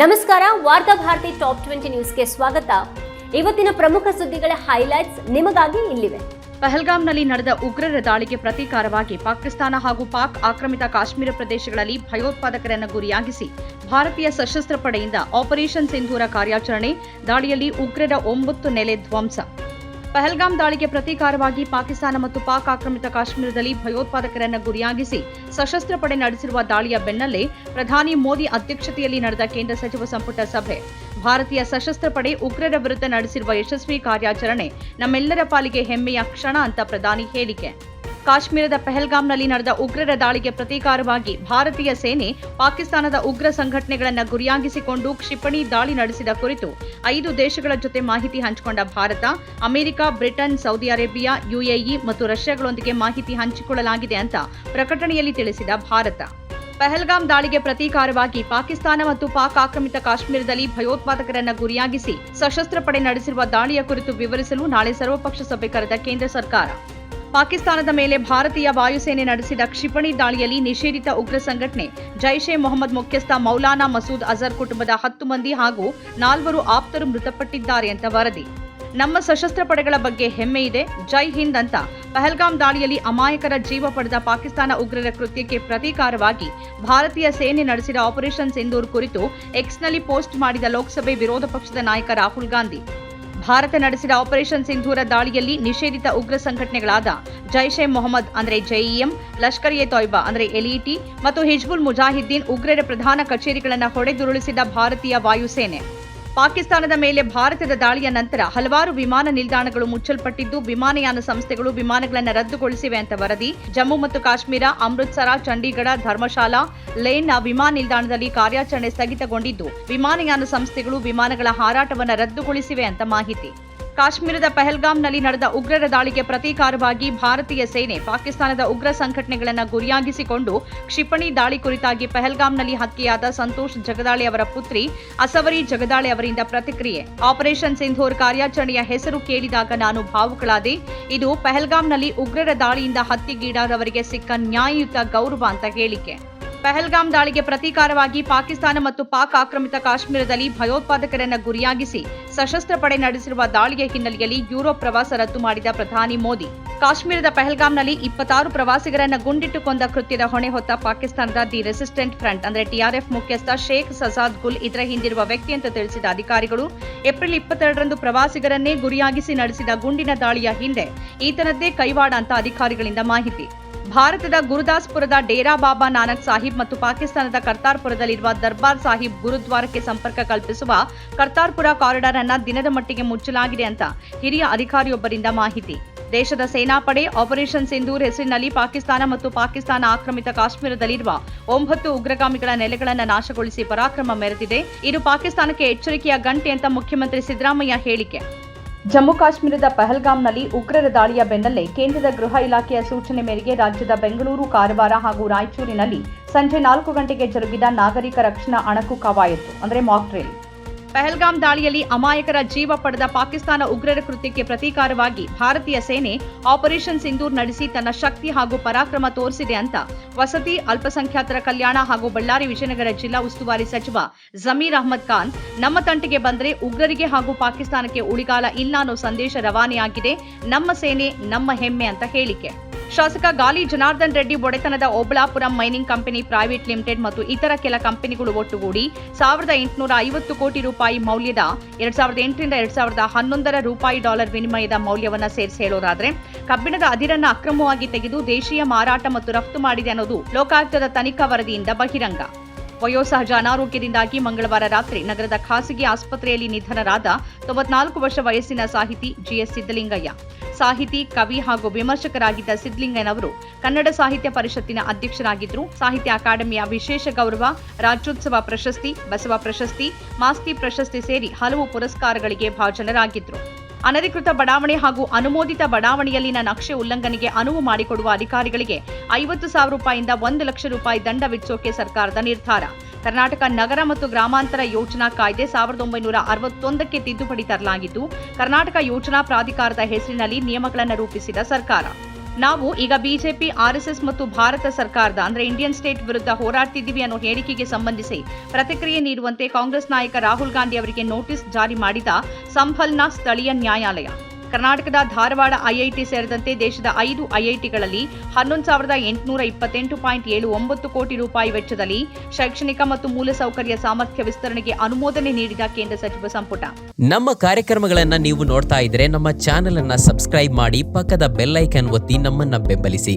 ನಮಸ್ಕಾರ, ವಾರ್ತಾ Bharati top twenty ನ್ಯೂಸ್ಗೆ ಸ್ವಾಗತ. ಇವತ್ತಿನ ಪ್ರಮುಖ ಸುದ್ದಿಗಳ ಹೈಲೈಟ್ಸ್ ನಿಮಗಾಗಿ ಇಲ್ಲಿವೆ. ಪಹಲ್ಗಾಮ್ನಲ್ಲಿ ನಡೆದ ಉಗ್ರರ ದಾಳಿಗೆ ಪ್ರತೀಕಾರವಾಗಿ ಪಾಕಿಸ್ತಾನ ಹಾಗೂ ಪಾಕ್ ಆಕ್ರಮಿತ ಕಾಶ್ಮೀರ ಪ್ರದೇಶಗಳಲ್ಲಿ ಭಯೋತ್ಪಾದಕರನ್ನು ಗುರಿಯಾಗಿಸಿ ಭಾರತೀಯ ಸಶಸ್ತ್ರ ಪಡೆಯಿಂದ ಆಪರೇಷನ್ ಸಿಂಧೂರ ಕಾರ್ಯಾಚರಣೆ, ದಾಳಿಯಲ್ಲಿ ಉಗ್ರರ ಒಂಬತ್ತು ನೆಲೆ ಧ್ವಂಸ. ಪಹಲ್ಗಾಮ್ ದಾಳಿಗೆ ಪ್ರತೀಕಾರವಾಗಿ ಪಾಕಿಸ್ತಾನ ಮತ್ತು ಪಾಕ್ ಆಕ್ರಮಿತ ಕಾಶ್ಮೀರದಲ್ಲಿ ಭಯೋತ್ಪಾದಕರನ್ನು ಗುರಿಯಾಗಿಸಿ ಸಶಸ್ತ್ರ ಪಡೆ ನಡೆಸಿರುವ ದಾಳಿಯ ಬೆನ್ನಲ್ಲೇ ಪ್ರಧಾನಿ ಮೋದಿ ಅಧ್ಯಕ್ಷತೆಯಲ್ಲಿ ನಡೆದ ಕೇಂದ್ರ ಸಚಿವ ಸಂಪುಟ ಸಭೆ. ಭಾರತೀಯ ಸಶಸ್ತ್ರ ಪಡೆ ಉಗ್ರರ ವಿರುದ್ಧ ನಡೆಸಿರುವ ಯಶಸ್ವಿ ಕಾರ್ಯಾಚರಣೆ ನಮ್ಮೆಲ್ಲರ ಪಾಲಿಗೆ ಹೆಮ್ಮೆಯ ಕ್ಷಣ ಅಂತ ಪ್ರಧಾನಿ ಹೇಳಿಕೆ. ಕಾಶ್ಮೀರದ ಪೆಹಲ್ಗಾಂನಲ್ಲಿ ನಡೆದ ಉಗ್ರರ ದಾಳಿಗೆ ಪ್ರತೀಕಾರವಾಗಿ ಭಾರತೀಯ ಸೇನೆ ಪಾಕಿಸ್ತಾನದ ಉಗ್ರ ಸಂಘಟನೆಗಳನ್ನು ಗುರಿಯಾಗಿಸಿಕೊಂಡು ಕ್ಷಿಪಣಿ ದಾಳಿ ನಡೆಸಿದ ಕುರಿತು ಐದು ದೇಶಗಳ ಜೊತೆ ಮಾಹಿತಿ ಹಂಚಿಕೊಂಡ Bharat, America, Britain, Saudi Arabia, UAE ಮತ್ತು ರಷ್ಯಾಗಳೊಂದಿಗೆ ಮಾಹಿತಿ ಹಂಚಿಕೊಳ್ಳಲಾಗಿದೆ ಅಂತ ಪ್ರಕಟಣೆಯಲ್ಲಿ ತಿಳಿಸಿದ ಭಾರತ. ಪೆಹಲ್ಗಾಂ ದಾಳಿಗೆ ಪ್ರತೀಕಾರವಾಗಿ ಪಾಕಿಸ್ತಾನ ಮತ್ತು ಪಾಕ್ ಆಕ್ರಮಿತ ಕಾಶ್ಮೀರದಲ್ಲಿ ಭಯೋತ್ಪಾದಕರನ್ನು ಗುರಿಯಾಗಿಸಿ ಸಶಸ್ತ್ರ ಪಡೆ ನಡೆಸಿರುವ ದಾಳಿಯ ಕುರಿತು ವಿವರಿಸಲು ನಾಳೆ ಸರ್ವಪಕ್ಷ ಸಭೆ ಕರೆದ ಕೇಂದ್ರ ಸರ್ಕಾರ. ಪಾಕಿಸ್ತಾನದ ಮೇಲೆ ಭಾರತೀಯ ವಾಯುಸೇನೆ ನಡೆಸಿದ ಕ್ಷಿಪಣಿ ದಾಳಿಯಲ್ಲಿ ನಿಷೇಧಿತ ಉಗ್ರ ಸಂಘಟನೆ ಜೈಷ್ ಎ ಮೊಹಮ್ಮದ್ ಮುಖ್ಯಸ್ಥ ಮೌಲಾನಾ ಮಸೂದ್ ಅಜರ್ ಕುಟುಂಬದ ಹತ್ತು ಮಂದಿ ಹಾಗೂ ನಾಲ್ವರು ಆಪ್ತರು ಮೃತಪಟ್ಟಿದ್ದಾರೆ ಅಂತ ವರದಿ. ನಮ್ಮ ಸಶಸ್ತ್ರ ಪಡೆಗಳ ಬಗ್ಗೆ ಹೆಮ್ಮೆ ಇದೆ. ಜೈ ಹಿಂದ್ ಅಂತ ಪಹಲ್ಗಾಮ್ ದಾಳಿಯಲ್ಲಿ ಅಮಾಯಕರ ಜೀವ ಪಡೆದ ಪಾಕಿಸ್ತಾನ ಉಗ್ರರ ಕೃತ್ಯಕ್ಕೆ ಪ್ರತೀಕಾರವಾಗಿ ಭಾರತೀಯ ಸೇನೆ ನಡೆಸಿದ ಆಪರೇಷನ್ ಸಿಂಧೂರ್ ಕುರಿತು ಎಕ್ಸ್ನಲ್ಲಿ ಪೋಸ್ಟ್ ಮಾಡಿದ ಲೋಕಸಭೆ ವಿರೋಧ ಪಕ್ಷದ ನಾಯಕ ರಾಹುಲ್ ಗಾಂಧಿ. ಭಾರತ ನಡೆಸಿದ ಆಪರೇಷನ್ ಸಿಂಧೂರ ದಾಳಿಯಲ್ಲಿ ನಿಷೇಧಿತ ಉಗ್ರ ಸಂಘಟನೆಗಳಾದ ಜೈಷ್ ಎ ಮೊಹಮ್ಮದ್, ಅಂದ್ರೆ ಜೈಇಎಂ ಲಷ್ಕರ್ ಎ ತೊಯ್ಬಾ, ಅಂದ್ರೆ ಎಲ್ಇಟಿ ಮತ್ತು ಹಿಜ್ಬುಲ್ ಮುಜಾಹಿದ್ದೀನ್ ಉಗ್ರರ ಪ್ರಧಾನ ಕಚೇರಿಗಳನ್ನು ಹೊಡೆದುರುಳಿಸಿದ ಭಾರತೀಯ ವಾಯುಸೇನೆ. ಪಾಕಿಸ್ತಾನದ ಮೇಲೆ ಭಾರತದ ದಾಳಿಯ ನಂತರ ಹಲವಾರು ವಿಮಾನ ನಿಲ್ದಾಣಗಳು ಮುಚ್ಚಲ್ಪಟ್ಟಿದ್ದು, ವಿಮಾನಯಾನ ಸಂಸ್ಥೆಗಳು ವಿಮಾನಗಳನ್ನು ರದ್ದುಗೊಳಿಸಿವೆ ಅಂತ ವರದಿ. ಜಮ್ಮು ಮತ್ತು ಕಾಶ್ಮೀರ, ಅಮೃತ್ಸರ, ಚಂಡೀಗಢ, ಧರ್ಮಶಾಲಾ ಲೇನ್ನ ವಿಮಾನ ನಿಲ್ದಾಣದಲ್ಲಿ ಕಾರ್ಯಾಚರಣೆ ಸ್ಥಗಿತಗೊಂಡಿದ್ದು, ವಿಮಾನಯಾನ ಸಂಸ್ಥೆಗಳು ವಿಮಾನಗಳ ಹಾರಾಟವನ್ನು ರದ್ದುಗೊಳಿಸಿವೆ ಅಂತ ಮಾಹಿತಿ. ಕಾಶ್ಮೀರದ ಪೆಹಲ್ಗಾಂನಲ್ಲಿ ನಡೆದ ಉಗ್ರರ ದಾಳಿಗೆ ಪ್ರತೀಕಾರವಾಗಿ ಭಾರತೀಯ ಸೇನೆ ಪಾಕಿಸ್ತಾನದ ಉಗ್ರ ಸಂಘಟನೆಗಳನ್ನು ಗುರಿಯಾಗಿಸಿಕೊಂಡು ಕ್ಷಿಪಣಿ ದಾಳಿ ಕುರಿತಾಗಿ ಪಹಲ್ಗಾಮ್ನಲ್ಲಿ ಹತ್ಯೆಯಾದ ಸಂತೋಷ್ ಜಗದಾಳೆ ಅವರ ಪುತ್ರಿ ಅಸವರಿ ಜಗದಾಳೆ ಅವರಿಂದ ಪ್ರತಿಕ್ರಿಯೆ. ಆಪರೇಷನ್ ಸಿಂಧೂರ್ ಕಾರ್ಯಾಚರಣೆಯ ಹೆಸರು ಕೇಳಿದಾಗ ನಾನು ಭಾವುಕಳಾದೆ, ಇದು ಪೆಹಲ್ಗಾಂನಲ್ಲಿ ಉಗ್ರರ ದಾಳಿಯಿಂದ ಹತ್ಯೆಗೀಡಾದವರಿಗೆ ಸಿಕ್ಕ ನ್ಯಾಯಯುತ ಗೌರವ ಅಂತ ಹೇಳಿಕೆ. ಪಹಲ್ಗಾಮ್ ದಾಳಿಗೆ ಪ್ರತೀಕಾರವಾಗಿ ಪಾಕಿಸ್ತಾನ ಮತ್ತು ಪಾಕ್ ಆಕ್ರಮಿತ ಕಾಶ್ಮೀರದಲ್ಲಿ ಭಯೋತ್ಪಾದಕರನ್ನು ಗುರಿಯಾಗಿಸಿ ಸಶಸ್ತ್ರ ಪಡೆ ನಡೆಸಿರುವ ದಾಳಿಯ ಹಿನ್ನೆಲೆಯಲ್ಲಿ ಯುರೋಪ್ ಪ್ರವಾಸ ರದ್ದು ಮಾಡಿದ ಪ್ರಧಾನಿ ಮೋದಿ. ಕಾಶ್ಮೀರದ ಪಹಲ್ಗಾಮ್ನಲ್ಲಿ ಇಪ್ಪತ್ತಾರು ಪ್ರವಾಸಿಗರನ್ನು ಗುಂಡಿಟ್ಟು ಕೊಂದ ಕೃತ್ಯದ ಹೊಣೆ ಹೊತ್ತ ಪಾಕಿಸ್ತಾನದ ದಿ ರೆಸಿಸ್ಟೆಂಟ್ ಫ್ರಂಟ್, ಅಂದರೆ ಟಿಆರ್ಎಫ್ ಮುಖ್ಯಸ್ಥ ಶೇಖ್ ಸಜಾದ್ ಗುಲ್ ಇದರ ಹಿಂದಿರುವ ವ್ಯಕ್ತಿ ಅಂತ ತಿಳಿಸಿದ ಅಧಿಕಾರಿಗಳು, ಏಪ್ರಿಲ್ ಇಪ್ಪತ್ತೆರಡರಂದು ಪ್ರವಾಸಿಗರನ್ನೇ ಗುರಿಯಾಗಿಸಿ ನಡೆಸಿದ ಗುಂಡಿನ ದಾಳಿಯ ಹಿಂದೆ ಈತನದ್ದೇ ಕೈವಾಡ ಅಂತ ಅಧಿಕಾರಿಗಳಿಂದ ಮಾಹಿತಿ. ಭಾರತದ ಗುರುದಾಸ್ಪುರದ ಡೇರಾ ಬಾಬಾ ನಾನಕ್ ಸಾಹಿಬ್ ಮತ್ತು ಪಾಕಿಸ್ತಾನದ ಕರ್ತಾರ್ಪುರದಲ್ಲಿರುವ ದರ್ಬಾರ್ ಸಾಹಿಬ್ ಗುರುದ್ವಾರಕ್ಕೆ ಸಂಪರ್ಕ ಕಲ್ಪಿಸುವ ಕರ್ತಾರ್ಪುರ ಕಾರಿಡಾರ್ ಅನ್ನ ದಿನದ ಮಟ್ಟಿಗೆ ಮುಚ್ಚಲಾಗಿದೆ ಅಂತ ಹಿರಿಯ ಅಧಿಕಾರಿಯೊಬ್ಬರಿಂದ ಮಾಹಿತಿ. ದೇಶದ ಸೇನಾಪಡೆ ಆಪರೇಷನ್ ಸಿಂಧೂರ್ ಹೆಸರಿನಲ್ಲಿ ಪಾಕಿಸ್ತಾನ ಮತ್ತು ಪಾಕಿಸ್ತಾನ ಆಕ್ರಮಿತ ಕಾಶ್ಮೀರದಲ್ಲಿರುವ ಒಂಬತ್ತು ಉಗ್ರಗಾಮಿಗಳ ನೆಲೆಗಳನ್ನು ನಾಶಗೊಳಿಸಿ ಪರಾಕ್ರಮ ಮೆರೆದಿದೆ. ಇದು ಪಾಕಿಸ್ತಾನಕ್ಕೆ ಎಚ್ಚರಿಕೆಯ ಗಂಟೆ ಅಂತ ಮುಖ್ಯಮಂತ್ರಿ ಸಿದ್ದರಾಮಯ್ಯ ಹೇಳಿಕೆ. ಜಮ್ಮು ಕಾಶ್ಮೀರದ ಪಹಲ್ಗಾಮ್ನಲ್ಲಿ ಉಗ್ರರ ದಾಳಿಯ ಬೆನ್ನಲ್ಲೇ ಕೇಂದ್ರದ ಗೃಹ ಇಲಾಖೆಯ ಸೂಚನೆ ಮೇರೆಗೆ ರಾಜ್ಯದ ಬೆಂಗಳೂರು, ಕಾರವಾರ ಹಾಗೂ ರಾಯಚೂರಿನಲ್ಲಿ ಸಂಜೆ ನಾಲ್ಕು ಗಂಟೆಗೆ ಜರುಗಿದ ನಾಗರಿಕ ರಕ್ಷಣಾ ಅಣಕು ಕವಾಯತು ಅಂದರೆ ಮಾಕ್ ಪಹಲ್ಗಾಮ್ ದಾಳಿಯಲ್ಲಿ ಅಮಾಯಕರ ಜೀವ ಪಡೆದ ಪಾಕಿಸ್ತಾನ ಉಗ್ರರ ಕೃತ್ಯಕ್ಕೆ ಪ್ರತೀಕಾರವಾಗಿ ಭಾರತೀಯ ಸೇನೆ ಆಪರೇಷನ್ ಸಿಂಧೂರ್ ನಡೆಸಿ ತನ್ನ ಶಕ್ತಿ ಹಾಗೂ ಪರಾಕ್ರಮ ತೋರಿಸಿದೆ ಅಂತ ವಸತಿ, ಅಲ್ಪಸಂಖ್ಯಾತರ ಕಲ್ಯಾಣ ಹಾಗೂ ಬಳ್ಳಾರಿ ವಿಜಯನಗರ ಜಿಲ್ಲಾ ಉಸ್ತುವಾರಿ ಸಚಿವ ಜಮೀರ್ ಅಹ್ಮದ್ ಖಾನ್, ನಮ್ಮ ತಂಟಿಗೆ ಬಂದರೆ ಉಗ್ರರಿಗೆ ಹಾಗೂ ಪಾಕಿಸ್ತಾನಕ್ಕೆ ಉಳಿಗಾಲ ಇಲ್ಲ ಅನ್ನೋ ಸಂದೇಶ ರವಾನೆಯಾಗಿದೆ. ನಮ್ಮ ಸೇನೆ ನಮ್ಮ ಹೆಮ್ಮೆ ಅಂತ ಹೇಳಿಕೆ. ಶಾಸಕ ಗಾಲಿ ಜನಾರ್ದನ್ ರೆಡ್ಡಿ ಒಡೆತನದ Obalapuram mining company private limited ಮತ್ತು ಇತರ ಕೆಲ ಕಂಪನಿಗಳು ಒಟ್ಟುಗೂಡಿ ಸಾವಿರದ ಎಂಟುನೂರ ಐವತ್ತು ಕೋಟಿ ರೂಪಾಯಿ ಮೌಲ್ಯದ, ಎರಡ್ ಸಾವಿರದ ಎಂಟರಿಂದ ಎರಡ್ ಸಾವಿರದ ಹನ್ನೊಂದರ ರೂಪಾಯಿ ಡಾಲರ್ ವಿನಿಮಯದ ಮೌಲ್ಯವನ್ನ ಸೇರಿಸಿ ಹೇಳೋದಾದ್ರೆ ಕಬ್ಬಿಣದ ಅದಿರನ್ನು ಅಕ್ರಮವಾಗಿ ತೆಗೆದು ದೇಶೀಯ ಮಾರಾಟ ಮತ್ತು ರಫ್ತು ಮಾಡಿದೆ ಅನ್ನೋದು ಲೋಕಾಯುಕ್ತದ ತನಿಖಾ ವರದಿಯಿಂದ ಬಹಿರಂಗ. ವಯೋಸಹಜ ಅನಾರೋಗ್ಯದಿಂದಾಗಿ ಮಂಗಳವಾರ ರಾತ್ರಿ ನಗರದ ಖಾಸಗಿ ಆಸ್ಪತ್ರೆಯಲ್ಲಿ ನಿಧನರಾದ ತೊಂಬತ್ನಾಲ್ಕು ವರ್ಷ ವಯಸ್ಸಿನ ಸಾಹಿತಿ ಜಿಎಸ್ ಸಿದ್ದಲಿಂಗಯ್ಯ. ಸಾಹಿತಿ, ಕವಿ ಹಾಗೂ ವಿಮರ್ಶಕರಾಗಿದ್ದ ಸಿದ್ದಲಿಂಗಯ್ಯನವರು ಕನ್ನಡ ಸಾಹಿತ್ಯ ಪರಿಷತ್ತಿನ ಅಧ್ಯಕ್ಷರಾಗಿದ್ದರು. ಸಾಹಿತ್ಯ ಅಕಾಡೆಮಿಯ ವಿಶೇಷ ಗೌರವ, ರಾಜ್ಯೋತ್ಸವ ಪ್ರಶಸ್ತಿ, ಬಸವ ಪ್ರಶಸ್ತಿ, ಮಾಸ್ತಿ ಪ್ರಶಸ್ತಿ ಸೇರಿ ಹಲವು ಪುರಸ್ಕಾರಗಳಿಗೆ ಭಾಜನರಾಗಿದ್ದರು. ಅನಧಿಕೃತ ಬಡಾವಣೆ ಹಾಗೂ ಅನುಮೋದಿತ ಬಡಾವಣೆಯಲ್ಲಿನ ನಕ್ಷೆ ಉಲ್ಲಂಘನೆಗೆ ಅನುವು ಮಾಡಿಕೊಡುವ ಅಧಿಕಾರಿಗಳಿಗೆ ಐವತ್ತು ಸಾವಿರ ರೂಪಾಯಿಯಿಂದ ಒಂದು ಲಕ್ಷ ರೂಪಾಯಿ ದಂಡ ವಿಧಿಸೋಕೆ ಸರ್ಕಾರದ ನಿರ್ಧಾರ. ಕರ್ನಾಟಕ ನಗರ ಮತ್ತು ಗ್ರಾಮಾಂತರ ಯೋಜನಾ ಕಾಯ್ದೆ ಸಾವಿರದ ಒಂಬೈನೂರ ಅರವತ್ತೊಂದಕ್ಕೆ ತಿದ್ದುಪಡಿ ತರಲಾಗಿದ್ದು, ಕರ್ನಾಟಕ ಯೋಜನಾ ಪ್ರಾಧಿಕಾರದ ಹೆಸರಿನಲ್ಲಿ ನಿಯಮಗಳನ್ನು ರೂಪಿಸಿದ ಸರ್ಕಾರ. ನಾವು ಈಗ ಬಿಜೆಪಿ ಆರ್ಎಸ್ಎಸ್ ಮತ್ತು ಭಾರತ ಸರ್ಕಾರದ, ಅಂದರೆ ಇಂಡಿಯನ್ ಸ್ಟೇಟ್ ವಿರುದ್ಧ ಹೋರಾಡ್ತಿದ್ದೀವಿ ಅನ್ನೋ ಹೇಳಿಕೆಗೆ ಸಂಬಂಧಿಸಿ ಪ್ರತಿಕ್ರಿಯೆ ನೀಡುವಂತೆ ಕಾಂಗ್ರೆಸ್ ನಾಯಕ ರಾಹುಲ್ ಗಾಂಧಿ ಅವರಿಗೆ ನೋಟಿಸ್ ಜಾರಿ ಮಾಡಿದ ಸಂಭಲ್ನ ಸ್ಥಳೀಯ ನ್ಯಾಯಾಲಯ. ಕರ್ನಾಟಕದ ಧಾರವಾಡ ಐಐಟಿ ಸೇರಿದಂತೆ ದೇಶದ ಐದು ಐಐಟಿಗಳಲ್ಲಿ ಹನ್ನೊಂದು ಸಾವಿರದ ಎಂಟುನೂರ ಇಪ್ಪತ್ತೆಂಟು ಪಾಯಿಂಟ್ ಏಳು ಒಂಬತ್ತು ಕೋಟಿ ರೂಪಾಯಿ ವೆಚ್ಚದಲ್ಲಿ ಶೈಕ್ಷಣಿಕ ಮತ್ತು ಮೂಲಸೌಕರ್ಯ ಸಾಮರ್ಥ್ಯ ವಿಸ್ತರಣೆಗೆ ಅನುಮೋದನೆ ನೀಡಿದ ಕೇಂದ್ರ ಸಚಿವ ಸಂಪುಟ. ನಮ್ಮ ಕಾರ್ಯಕ್ರಮಗಳನ್ನು ನೀವು ನೋಡ್ತಾ ಇದ್ರೆ ನಮ್ಮ ಚಾನೆಲ್ ಅನ್ನ ಸಬ್ಸ್ಕ್ರೈಬ್ ಮಾಡಿ ಪಕ್ಕದ ಬೆಲ್ಲೈಕನ್ ಒತ್ತಿ ನಮ್ಮನ್ನ ಬೆಂಬಲಿಸಿ.